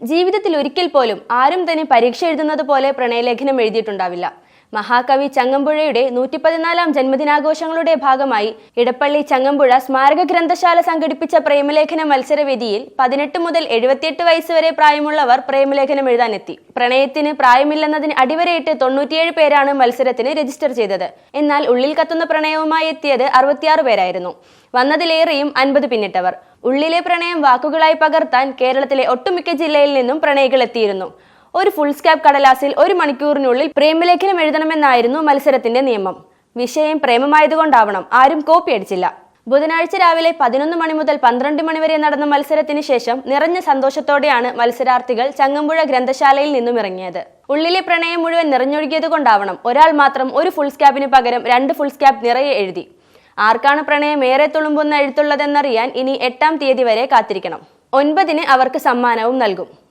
ജീവിതത്തിൽ ഒരിക്കൽ പോലും ആരും തന്നെ പരീക്ഷ എഴുതുന്നത് പോലെ പ്രണയലേഖനം എഴുതിയിട്ടുണ്ടാവില്ല. മഹാകവി ചങ്ങമ്പുഴയുടെ നൂറ്റി പതിനാലാം ജന്മദിനാഘോഷങ്ങളുടെ ഭാഗമായി ഇടപ്പള്ളി ചങ്ങമ്പുഴ സ്മാരക ഗ്രന്ഥശാല സംഘടിപ്പിച്ച പ്രേമലേഖന മത്സരവേദിയിൽ പതിനെട്ട് മുതൽ എഴുപത്തിയെട്ട് വയസ്സ് വരെ പ്രായമുള്ളവർ പ്രേമലേഖനം എഴുതാനെത്തി. പ്രണയത്തിന് പ്രായമില്ലെന്നതിന് അടിവരയിട്ട് തൊണ്ണൂറ്റിയേഴ് പേരാണ് മത്സരത്തിന് രജിസ്റ്റർ ചെയ്തത്. എന്നാൽ ഉള്ളിൽ കത്തുന്ന പ്രണയവുമായി എത്തിയത് അറുപത്തിയാറ് പേരായിരുന്നു. വന്നതിലേറെയും അൻപത് പിന്നിട്ടവർ. ഉള്ളിലെ പ്രണയം വാക്കുകളായി പകർത്താൻ കേരളത്തിലെ ഒട്ടുമിക്ക ജില്ലയിൽ നിന്നും പ്രണയികൾ എത്തിയിരുന്നു. ഒരു ഫുൾ സ്കാപ്പ് കടലാസിൽ ഒരു മണിക്കൂറിനുള്ളിൽ പ്രേമലേഖനം എഴുതണമെന്നായിരുന്നു മത്സരത്തിന്റെ നിയമം. വിഷയം പ്രേമമായതുകൊണ്ടാവണം. ആരും കോപ്പി അടിച്ചില്ല. ബുധനാഴ്ച രാവിലെ പതിനൊന്ന് മണി മുതൽ പന്ത്രണ്ട് മണി വരെ നടന്ന മത്സരത്തിന് ശേഷം നിറഞ്ഞ സന്തോഷത്തോടെയാണ് മത്സരാർത്ഥികൾ ചങ്ങമ്പുഴ ഗ്രന്ഥശാലയിൽ നിന്നും ഇറങ്ങിയത്. ഉള്ളിലെ പ്രണയം മുഴുവൻ നിറഞ്ഞൊഴുകിയത് കൊണ്ടാവണം. ഒരാൾ മാത്രം ഒരു ഫുൾ സ്കാപ്പിന് പകരം രണ്ട് ഫുൾ സ്കാപ്പ് നിറയെ എഴുതി. ആർക്കാണ് പ്രണയം ഏറെ തുളുമ്പുന്ന എഴുത്തുള്ളതെന്നറിയാൻ ഇനി എട്ടാം തീയതി വരെ കാത്തിരിക്കണം. ഒൻപതിന് അവർക്ക് സമ്മാനവും നൽകും.